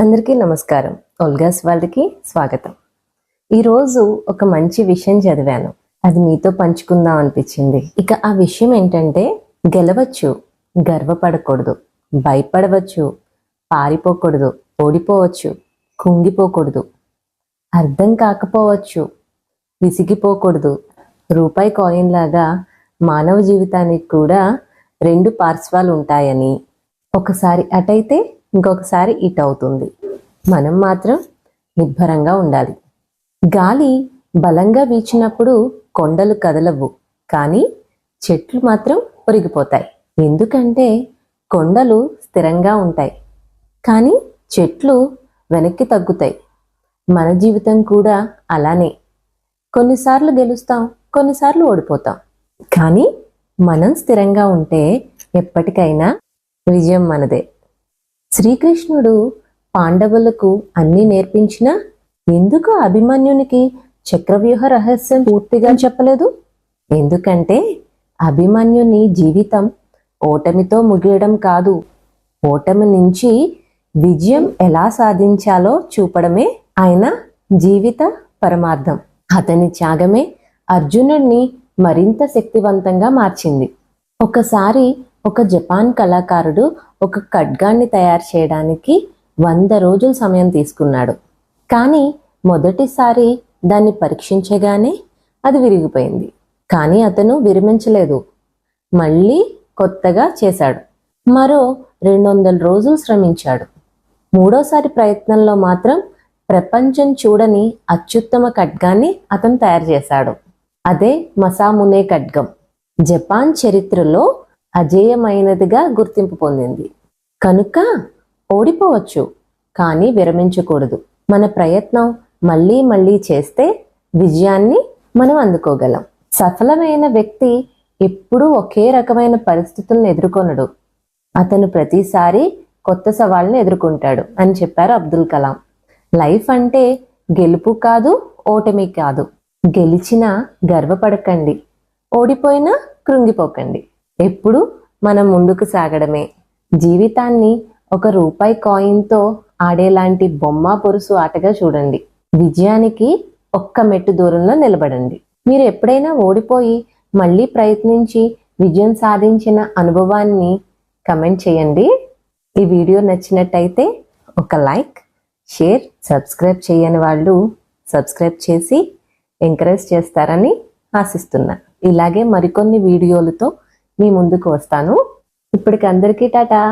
అందరికీ నమస్కారం. ఒల్గాస్ వాళ్ళకి స్వాగతం. ఈరోజు ఒక మంచి విషయం చదివాను. అది మీతో పంచుకుందాం అనిపించింది. ఇక ఆ విషయం ఏంటంటే గెలవచ్చు గర్వపడకూడదు భయపడవచ్చు పారిపోకూడదు ఓడిపోవచ్చు కుంగిపోకూడదు అర్థం కాకపోవచ్చు విసిగిపోకూడదు రూపాయి కాయిన్ లాగా మానవ జీవితానికి కూడా రెండు పార్శ్వాలు ఉంటాయని. ఒకసారి అటైతే ఇంకొకసారి ఇట్ అవుతుంది. మనం మాత్రం నిబ్బరంగా ఉండాలి. గాలి బలంగా వీచినప్పుడు కొండలు కదలవు కానీ చెట్లు మాత్రం ఒరిగిపోతాయి. ఎందుకంటే కొండలు స్థిరంగా ఉంటాయి కానీ చెట్లు వెనక్కి తగ్గుతాయి. మన జీవితం కూడా అలానే. కొన్నిసార్లు గెలుస్తాం కొన్నిసార్లు ఓడిపోతాం. కానీ మనం స్థిరంగా ఉంటే ఎప్పటికైనా విజయం మనదే. శ్రీకృష్ణుడు పాండవులకు అన్నీ నేర్పించినా ఎందుకు అభిమన్యునికి చక్రవ్యూహ రహస్యం పూర్తిగా చెప్పలేదు? ఎందుకంటే అభిమన్యుని జీవితం ఓటమితో ముగియడం కాదు. ఓటమి నుంచి విజయం ఎలా సాధించాలో చూపడమే ఆయన జీవిత పరమార్థం. అతని త్యాగమే అర్జునుడిని మరింత శక్తివంతంగా మార్చింది. ఒకసారి ఒక జపాన్ కళాకారుడు ఒక ఖడ్గాన్ని తయారు చేయడానికి వంద రోజులు సమయం తీసుకున్నాడు. కానీ మొదటిసారి దాన్ని పరీక్షించగానే అది విరిగిపోయింది. కానీ అతను విరమించలేదు. మళ్ళీ కొత్తగా చేశాడు. మరో రెండు వందల రోజులు శ్రమించాడు. మూడోసారి ప్రయత్నంలో మాత్రం ప్రపంచం చూడని అత్యుత్తమ ఖడ్గాన్ని అతను తయారు చేశాడు. అదే మసామునే ఖడ్గం. జపాన్ చరిత్రలో అజేయమైనదిగా గుర్తింపు పొందింది. కనుక ఓడిపోవచ్చు కానీ విరమించకూడదు. మన ప్రయత్నం మళ్ళీ మళ్ళీ చేస్తే విజయాన్ని మనం అందుకోగలం. సఫలమైన వ్యక్తి ఎప్పుడూ ఒకే రకమైన పరిస్థితులను ఎదుర్కొనడు. అతను ప్రతిసారి కొత్త సవాళ్ళను ఎదుర్కొంటాడు అని చెప్పారు అబ్దుల్ కలాం. లైఫ్ అంటే గెలుపు కాదు ఓటమి కాదు. గెలిచినా గర్వపడకండి. ఓడిపోయినా కృంగిపోకండి. ఎప్పుడు మనం ముందుకు సాగడమే. జీవితాన్ని ఒక రూపాయి కాయిన్తో ఆడేలాంటి బొమ్మ పొరుసు ఆటగా చూడండి. విజయానికి ఒక్క మెట్టు దూరంలో నిలబడండి. మీరు ఎప్పుడైనా ఓడిపోయి మళ్ళీ ప్రయత్నించి విజయం సాధించిన అనుభవాన్ని కమెంట్ చేయండి. ఈ వీడియో నచ్చినట్టయితే ఒక లైక్ షేర్ సబ్స్క్రైబ్ చేయని వాళ్ళు సబ్స్క్రైబ్ చేసి ఎంకరేజ్ చేస్తారని ఆశిస్తున్నా. ఇలాగే మరికొన్ని వీడియోలతో మీ ముందుకు వస్తాను. ఇప్పటికి అందరికీ టాటా.